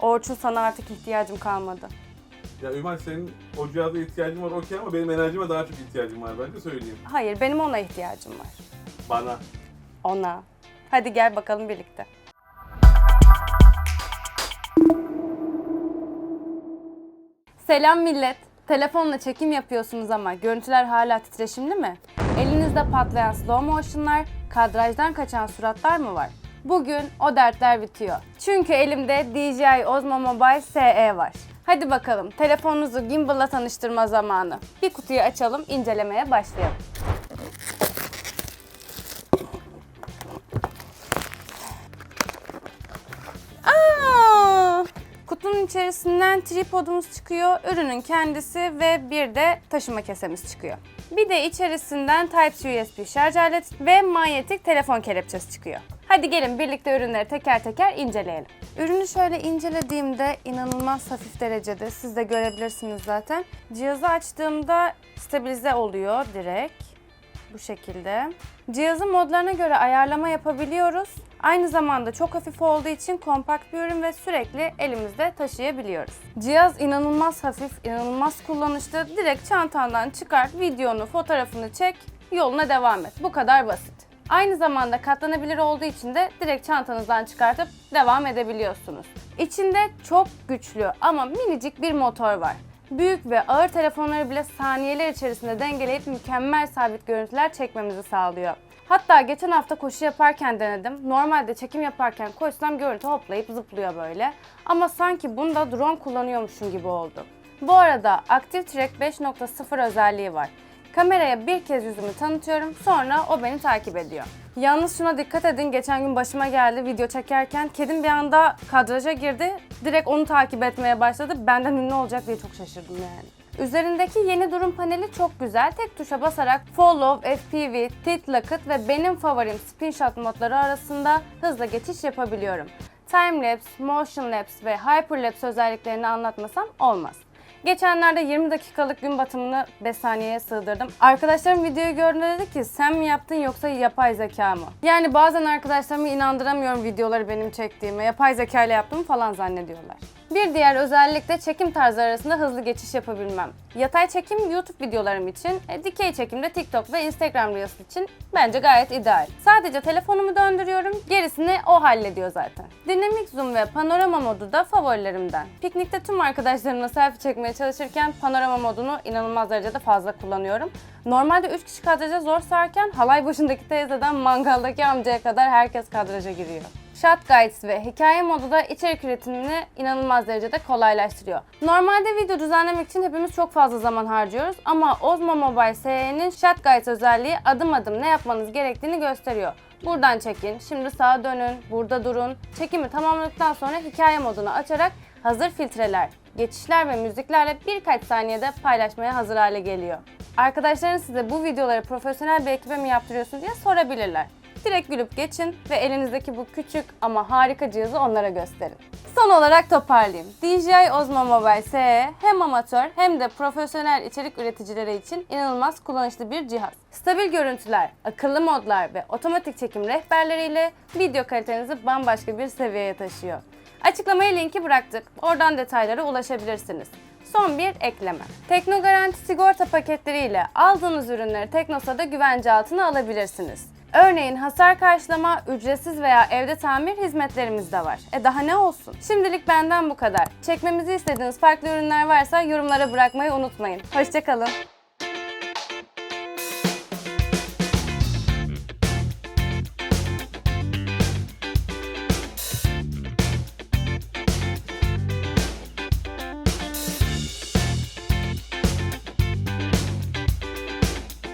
Orçun sana artık ihtiyacım kalmadı. Ya Ümay senin o cihaza ihtiyacın var okey ama benim enerjime daha çok ihtiyacım var bence söyleyeyim. Hayır benim ona ihtiyacım var. Bana. Ona. Hadi gel bakalım birlikte. Selam millet. Telefonla çekim yapıyorsunuz ama görüntüler hala titreşimli mi? Elinizde patlayan slow motionlar, kadrajdan kaçan suratlar mı var? Bugün o dertler bitiyor. Çünkü elimde DJI Osmo Mobile SE var. Hadi bakalım telefonunuzu gimbal'la tanıştırma zamanı. Bir kutuyu açalım, incelemeye başlayalım. Aa! Kutunun içerisinden tripodumuz çıkıyor, ürünün kendisi ve bir de taşıma kesemiz çıkıyor. Bir de içerisinden Type-C USB şarj aleti ve manyetik telefon kelepçesi çıkıyor. Hadi gelin birlikte ürünleri teker teker inceleyelim. Ürünü şöyle incelediğimde inanılmaz hafif derecede, siz de görebilirsiniz zaten. Cihazı açtığımda stabilize oluyor direkt bu şekilde. Cihazın modlarına göre ayarlama yapabiliyoruz. Aynı zamanda çok hafif olduğu için kompakt bir ürün ve sürekli elimizde taşıyabiliyoruz. Cihaz inanılmaz hafif, inanılmaz kullanışlı. Direkt çantandan çıkart, videonu, fotoğrafını çek, yoluna devam et. Bu kadar basit. Aynı zamanda katlanabilir olduğu için de direkt çantanızdan çıkartıp devam edebiliyorsunuz. İçinde çok güçlü ama minicik bir motor var. Büyük ve ağır telefonları bile saniyeler içerisinde dengeleyip mükemmel sabit görüntüler çekmemizi sağlıyor. Hatta geçen hafta koşu yaparken denedim. Normalde çekim yaparken koşsam görüntü hoplayıp zıplıyor böyle. Ama sanki bunda drone kullanıyormuşum gibi oldu. Bu arada Active Track 5.0 özelliği var. Kameraya bir kez yüzümü tanıtıyorum, sonra o beni takip ediyor. Yalnız şuna dikkat edin, geçen gün başıma geldi video çekerken kedim bir anda kadraja girdi. Direkt onu takip etmeye başladı. Benden ünlü olacak diye çok şaşırdım yani. Üzerindeki yeni durum paneli çok güzel. Tek tuşa basarak Follow, FPV, Tilt Locket ve benim favorim Spin Shot modları arasında hızla geçiş yapabiliyorum. Timelapse, Motion Lapse ve Hyperlapse özelliklerini anlatmasam olmaz. Geçenlerde 20 dakikalık gün batımını 5 saniyeye sığdırdım. Arkadaşlarım videoyu gördüğünde dedi ki sen mi yaptın yoksa yapay zeka mı? Yani bazen arkadaşlarımı inandıramıyorum videoları benim çektiğime. Yapay zeka ile yaptığımı falan zannediyorlar. Bir diğer özellik de çekim tarzı arasında hızlı geçiş yapabilmem. Yatay çekim YouTube videolarım için, e, dikey çekim de TikTok ve Instagram Reels için bence gayet ideal. Sadece telefonumu döndürüyorum, gerisini o hallediyor zaten. Dinamik zoom ve panorama modu da favorilerimden. Piknikte tüm arkadaşlarımla selfie çekmeye çalışırken panorama modunu inanılmaz derecede fazla kullanıyorum. Normalde 3 kişi kadraja zor sığarken halay başındaki teyzeden mangaldaki amcaya kadar herkes kadraja giriyor. Shot Guides ve hikaye modu da içerik üretimini inanılmaz derecede kolaylaştırıyor. Normalde video düzenlemek için hepimiz çok fazla zaman harcıyoruz ama Osmo Mobile SE'nin Shot Guides özelliği adım adım ne yapmanız gerektiğini gösteriyor. Buradan çekin, şimdi sağa dönün, burada durun. Çekimi tamamladıktan sonra hikaye modunu açarak hazır filtreler, geçişler ve müziklerle birkaç saniyede paylaşmaya hazır hale geliyor. Arkadaşların size bu videoları profesyonel bir ekibe mi yaptırıyorsun diye sorabilirler. Direkt gülüp geçin ve elinizdeki bu küçük ama harika cihazı onlara gösterin. Son olarak toparlayayım. DJI Osmo Mobile SE hem amatör hem de profesyonel içerik üreticileri için inanılmaz kullanışlı bir cihaz. Stabil görüntüler, akıllı modlar ve otomatik çekim rehberleriyle video kalitenizi bambaşka bir seviyeye taşıyor. Açıklamaya linki bıraktık. Oradan detaylara ulaşabilirsiniz. Son bir ekleme. Tekno Garanti sigorta paketleriyle aldığınız ürünleri Teknosa'da güvence altına alabilirsiniz. Örneğin hasar karşılama, ücretsiz veya evde tamir hizmetlerimiz de var. E daha ne olsun? Şimdilik benden bu kadar. Çekmemizi istediğiniz farklı ürünler varsa yorumlara bırakmayı unutmayın. Hoşçakalın.